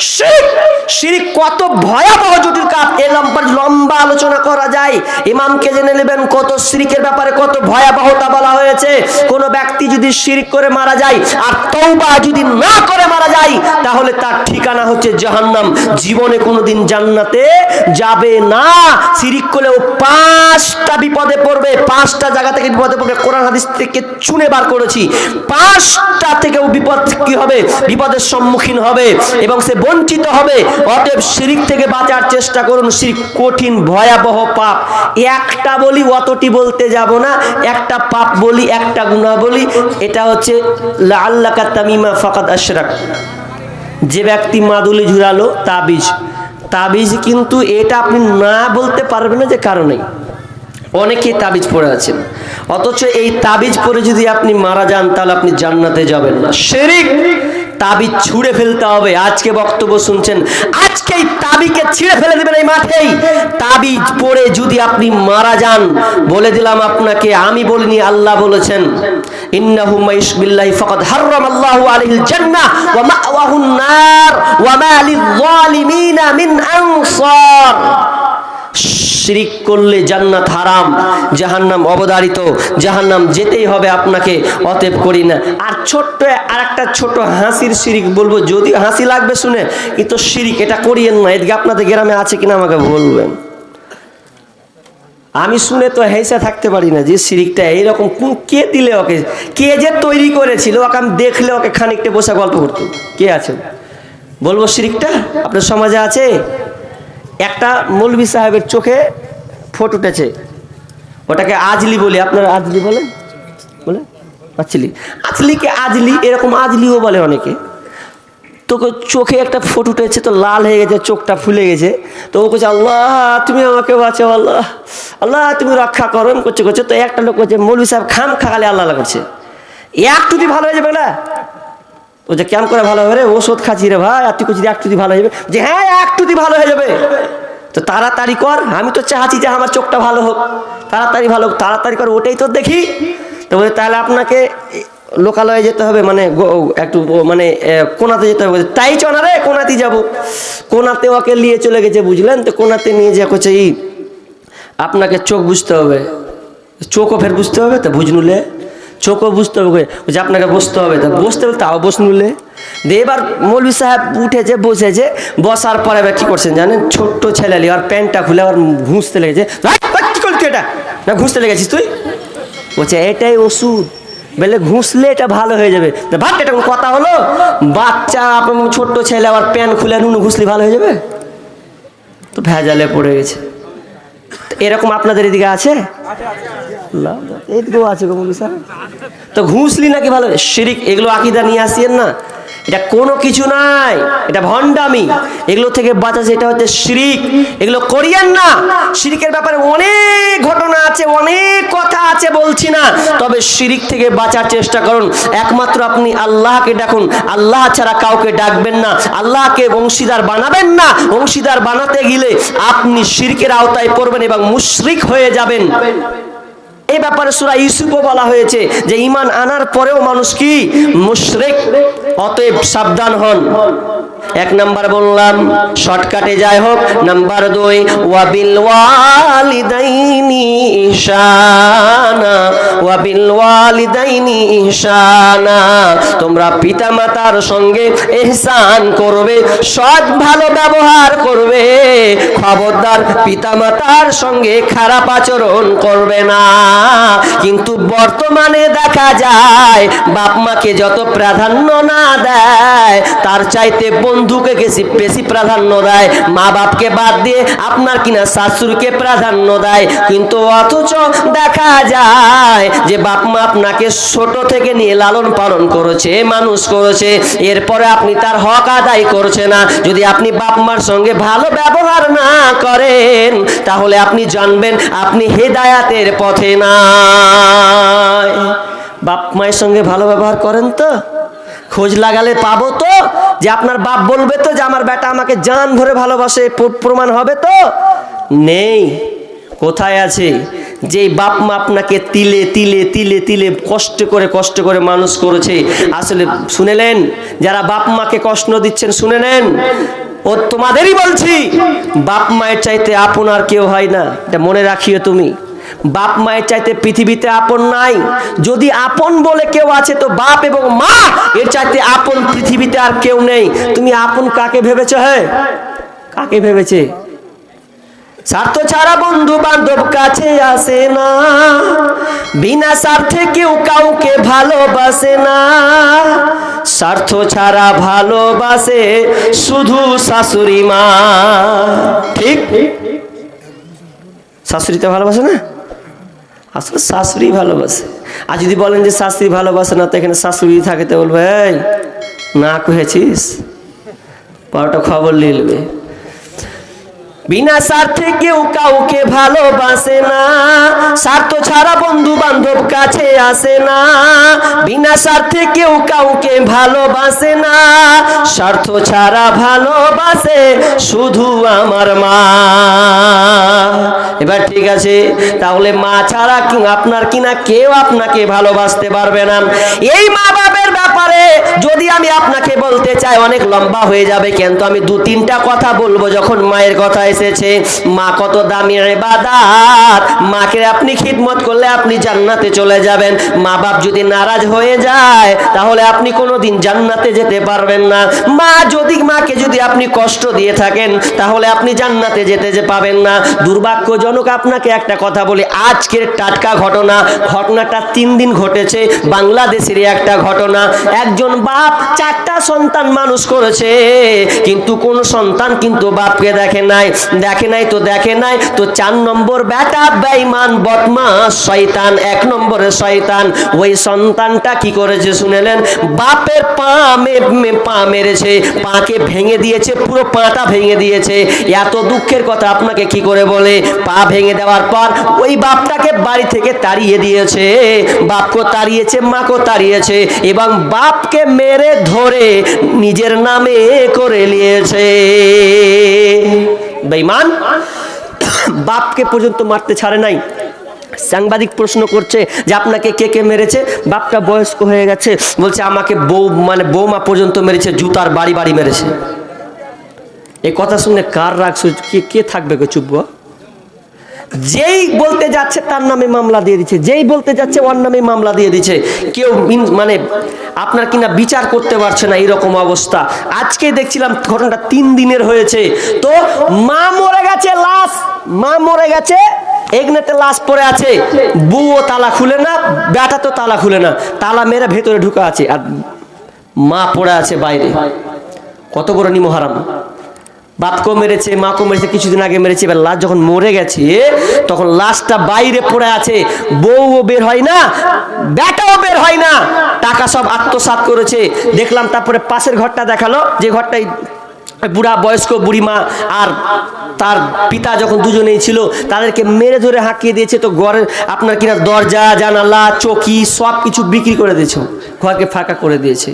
শিরিক শিরিক কত ভয়াবহ জটিল কাজ, এ লম্বা লম্বা আলোচনা করা যায়। ইমামকে জেনে নেবেন কত শিরিকের ব্যাপারে কত ভয়াবহতা বলা হয়েছে। কোন ব্যক্তি যদি শিরিক করে মারা যায় আর তৌবা যদি না করে মারা যায়, তাহলে তার ঠিকানা হচ্ছে জাহান্নাম। জীবনে কোনোদিন জান্নাতে যাবে না। শিরিক করলে ও পাঁচটা বিপদে পড়বে, পাঁচটা জায়গা থেকে বিপদে পড়বে। কোরআন হাদিস থেকে চুনে বার করেছি। পাঁচটা থেকে ও বিপদ কি হবে? বিপদের সম্মুখীন হবে এবং সে বঞ্চিত হবে। অতএব শিরিক থেকে বাঁচার চেষ্টা করুন, শিরিক কঠিন, ভয়াবহ পাপ। একটা বলি, অতটি বলতে যাব না। একটা পাপ বলি, একটা গুণা বলি। এটা হচ্ছে আল্লাহ তামিমা ফাকাদ আশরাক। যে ব্যক্তি মাদুলি ঝুরালো তাবিজ। তাবিজ কিন্তু এটা আপনি না বলতে পারবেন না যে কারণে অনেকেই তাবিজ পড়ে আছেন। অথচ এই তাবিজ পরে যদি আপনি মারা যান, তাহলে আপনি জান্নাতে যাবেন না। শেরিক তাবিজ ছুঁড়ে ফেলতে হবে। আজকে বক্তব্য শুনছেন। আজকে এই তাবিকে ছিঁড়ে ফেলে দেবেন এই মাঠেই। তাবিজ পড়ে যদি আপনি মারা যান, বলে দিলাম আপনাকে, আমি বলিনি, আল্লাহ বলেছেন, ইন্নাহু মাইশ বিল্লাহি ফাকাদ হাররামাল্লাহু আলাইহিল জান্নাহ ওয়া মাওয়াহুন নার ওয়া মা লিয-যালিমিনা মিন আনসার। শিরিক করলে জান্নাত হারাম, জাহান্নাম অবধারিত জাহান্নাম যেতেই হবে আপনাকে, অতএব করি না। আর ছোট্ট আর একটা ছোট হাসির শিরিক বলব, যদি হাসি লাগবে শুনে, কিন্তু শিরিক এটা করিয়েন না, এদিকে আপনাদের গ্রামে আছে কিনা আমাকে বলবেন। আমি শুনে তো হেসে থাকতে পারি না যে শিরিকটা এইরকম কোন কে দিলে ওকে, কে যে তৈরি করেছিল, ওকে আমি দেখলে ওকে খানিকটা বসে গল্প করতো। কে আছে বলব শিরিকটা? আপনার সমাজে আছে? একটা মৌলবি সাহেবের চোখে ফোট উঠেছে। ওটাকে আজলি বলি, আপনারা আজলি বলেন? বলে আজলি। আজলিকে আজলি, এরকম আজলিও বলে অনেকে। তোকে চোখে একটা ফোট উঠেছে, তো লাল হয়ে গেছে, চোখটা ফুলে গেছে। তো ও করছে আল্লাহ, তুমি আমাকে বাঁচাও, আল্লাহ। আল্লাহ, তুমি রক্ষা করো। করছে করছে। তো একটা লোক করছে মৌলবি সাহেব খাম খাগালে আল্লাহ করছে। দিয়ে ভালো হয়ে যাবে না? ও যে কেমন করে ভালো হবে রে? ওষুধ খাচ্ছি রে ভাই, আর তুই করছিস একটু দিয়ে ভালো হয়ে যাবে। যে হ্যাঁ একটু দিয়ে ভালো হয়ে যাবে। তো তাড়াতাড়ি কর, আমি তো চাচ্ছি যে আমার চোখটা ভালো হোক। তাড়াতাড়ি ভালো হোক, তাড়াতাড়ি কর, ওটাই তো দেখি। তো বলে, তাহলে আপনাকে লোকালয়ে যেতে হবে মানে একটু মানে কোনাতে যেতে হবে। তাই চ না রে, কোনাতে যাব। কোনাতে ওকে নিয়ে চলে গেছে, বুঝলেন? তো কোনাতে নিয়ে যা করছে আপনাকে চোখ বুঝতে হবে। চোখও ফের বুঝতে হবে, তা বুঝনুলে চোখও বুঝতে হবে যে আপনাকে বসতে হবে। তা বসতে হবে তাও বসনুলে দিয়ে এবার মৌলভি সাহেব উঠেছে বসেছে বসার পরে এবার কী করছেন জানেন? ছোট্ট ছেলে আর প্যান্টটা খুলে আবার ঘুষতে লেগেছে। "হাই, হাই, করলি এটা? না ঘুষতে লেগেছিস তুই? বলছে এটাই ওষুধ। বলে ঘুষলে এটা ভালো হয়ে যাবে। ভাত এটা কথা হলো? বাচ্চা আপনার ছোট্ট ছেলে আবার প্যান্ট খুলে নুন ঘুষলে ভালো হয়ে যাবে? তো ভেজালে পড়ে গেছে। এরকম আপনাদের এদিকে আছে? এইদিকেও আছে গো তো ঘুষলি নাকি ভালো? শিরিক, এগুলো আকিদা নিয়ে আসিয়েন না? এটা কোনো কিছু নাই। এটা ভণ্ডামি। এগুলো থেকে বাঁচা এটা হচ্ছে শিরিক। এগুলো করিয়েন না। শিরিকের ব্যাপারে অনেক ঘটনা আছে, অনেক কথা আছে, বলছি না। তবে শিরিক থেকে বাঁচার চেষ্টা করুন। একমাত্র আপনি আল্লাহকে ডাকুন। আল্লাহ ছাড়া কাউকে ডাকবেন না। আল্লাহকে অংশীদার বানাবেন না। অংশীদার বানাতে গেলে আপনি শিরকের আওতায় পড়বেন এবং মুশরিক হয়ে যাবেন। এই ব্যাপারে সুরা ইউসুফও বলা হয়েছে যে ইমান আনার পরেও মানুষ কি? মুশরিক। অতএব সাবধান হন। এক নাম্বার বললাম, শর্টকাটে যাই হোক। নাম্বার দুই, ওয়াবিল ওয়ালিদাইনি ইহসানা ওয়াবিল ওয়ালিদাইনি ইহসানা তোমরা পিতামাতার সঙ্গে ইহসান করবে, সৎ ভালো ব্যবহার করবে। খবরদার পিতামাতার সঙ্গে খারাপ আচরণ করবে না। কিন্তু বর্তমানে দেখা যায়, বাপ মাকে যত প্রাধান্য না দেয়, তার চাইতে বন্ধুকে বেশি বেশি প্রাধান্য দেয়। মা বাপকে বাদ দিয়ে আপনার কিনা শাশুড়িকে প্রাধান্য দেয়। কিন্তু অথচ দেখা যায় যে বাপ মা আপনাকে ছোট থেকে নিয়ে লালন পালন করেছে, মানুষ করেছে। এরপরে আপনি তার হক আদায় করছে না। যদি আপনি বাপ মার সঙ্গে ভালো ব্যবহার না করেন, তাহলে আপনি জানবেন আপনি হেদায়াতের পথে নাই। বাপ মায়ের সঙ্গে ভালো ব্যবহার করেন তো? খোঁজ লাগালে পাবো তো? যে আপনার বাপ বলবে তো যে আমার বেটা আমাকে জান ভরে ভালোবাসে প্র- প্রমাণ হবে তো? নেই। কোথায় আছে? যে বাপ মা আপনাকে তিলে তিলে তিলে তিলে কষ্ট করে কষ্ট করে মানুষ করেছে, আসলে শুনেলেন যারা বাপ মাকে কষ্ট দিচ্ছেন, শুনে নেন। ও তোমাদেরই বলছি, বাপ মায়ের চাইতে আপন আর কেউ হয় না। এটা মনে রাখিও তুমি। বাপ মায়ের চাইতে পৃথিবীতে আপন নাই। যদি আপন বলে কেউ আছে, তো বাপ এবং মা, এর চাইতে আপন পৃথিবীতে আর কেউ নেই। তুমি আপন কাকে ভেবেছো হ্যাঁ কাকে ভেবেছে? স্বার্থ ছাড়া বন্ধু বান্ধব কাছে আসে না। বিনা স্বার্থে কেউ কাউকে ভালোবাসে না। স্বার্থ ছাড়া ভালোবাসে শুধু শাশুড়ি মা। ঠিক? শাশুড়িতে ভালোবাসে না? আসলে শাশুড়ি ভালোবাসে। আর যদি বলেন যে শাশুড়ি ভালোবাসে না, তো এখানে শাশুড়ি থাকে, তো বলবে, এই, না কহেছিস পরোটা খবর নিলবে বিনা স্বার্থে কেউ কাউকে ভালোবাসে না। স্বার্থ ছাড়া বন্ধু বান্ধব কাছে আসে না। বিনা স্বার্থে কেউ কাউকে ভালোবাসে না। স্বার্থ ছাড়া ভালোবাসে শুধু আমার মা। এবার ঠিক আছে, তাহলে মা ছাড়া আপনার কিনা কেউ আপনাকে ভালোবাসতে পারবে না। এই মা বাপের ব্যাপারে যদি আমি আপনাকে বলতে চাই, অনেক লম্বা হয়ে যাবে, কিন্তু আমি দু তিনটা কথা বলব। যখন মায়ের কথা এসেছে, মা, কত দামি বাদাত মাকে আপনি খিদমত করলে আপনি জান্নাতে চলে যাবেন। মা বাপ যদি নারাজ হয়ে যায়, তাহলে আপনি কোনোদিন জান্নাতে যেতে পারবেন না। মা, যদি মাকে যদি আপনি কষ্ট দিয়ে থাকেন, তাহলে আপনি জান্নাতে যেতে যে পাবেন না। দুর্ভাগ্যজনক আপনাকে একটা কথা বলি, আজকের টাটকা ঘটনা, ঘটনাটা তিন দিন ঘটেছে, বাংলাদেশেরই একটা ঘটনা। একজন বাপ চারটা সন্তান মানুষ করেছে, কিন্তু কোন সন্তান কিন্তু বাপকে দেখে নাই। দেখে নাই তো দেখে নাই, তো চার নম্বর বেটা বেঈমান, বদমাস, শয়তান, এক নম্বরে শয়তান। ওই সন্তানটা কি করেছে শুনেলেন? বাপের পা পা মেরেছে, পাকে ভেঙে দিয়েছে, পুরো পাটা ভেঙে দিয়েছে। এত দুঃখের কথা আপনাকে কি করে বলে? পা ভেঙে দেওয়ার পর ওই বাপটাকে বাড়ি থেকে তাড়িয়ে দিয়েছে, বাপকে তাড়িয়েছে, মাকে তাড়িয়েছে এবং বাপকে মেরে ধরে নিজের নামে করে নিয়েছে। বেঈমান, বাপকে পর্যন্ত মারতে ছাড়ে নাই। সাংবাদিক প্রশ্ন করছে যে আপনাকে কে কে মেরেছে? বাপটা বয়স্ক হয়ে গেছে। বলছে, আমাকে বউ মানে বৌমা পর্যন্ত মেরেছে, জুতার বাড়ি বাড়ি মেরেছে। এই কথা শুনে কার রাখছো কে কে থাকবে গো? চুপ? যেই বলতে যাচ্ছে তার নামে মামলা দিয়ে দিচ্ছে। যেই বলতে যাচ্ছে ওর নামে মামলা দিয়ে দিচ্ছে। কেউ মানে আপনার কিনা বিচার করতে পারছে না এরকম অবস্থা। আজকে দেখছিলাম ঘটনাটা তিন দিনের হয়েছে। তো মা মরে গেছে লাশ মা মরে গেছে, এগনেতে লাশ পড়ে আছে। বউও তালা খুলে না বেটা তো তালা খুলে না। তালা মেরে ভেতরে ঢুকা আছে। আর মা পড়ে আছে বাইরে। কত বড় নিমহারাম। বাপকেও মেরেছে, মাকেও মেরেছে, কিছুদিন আগে মেরেছে, এবার লাশ যখন মরে গেছে, তখন লাশটা বাইরে পড়ে আছে, বউও বের হয় না, বেটাও বের হয় না, টাকা সব আত্মসাৎ করেছে। দেখলাম তারপরে পাশের ঘরটা দেখাল, যে ঘরটাই বুড়া, বয়স্ক বুড়িমা আর তার পিতা যখন দুজনেই ছিল, তাদেরকে মেরে ধরে হাঁকিয়ে দিয়েছে, তো ঘরের আপনার কিনা দরজা, জানালা, চকি সব কিছু বিক্রি করে দিয়েছে, ঘরকে ফাঁকা করে দিয়েছে।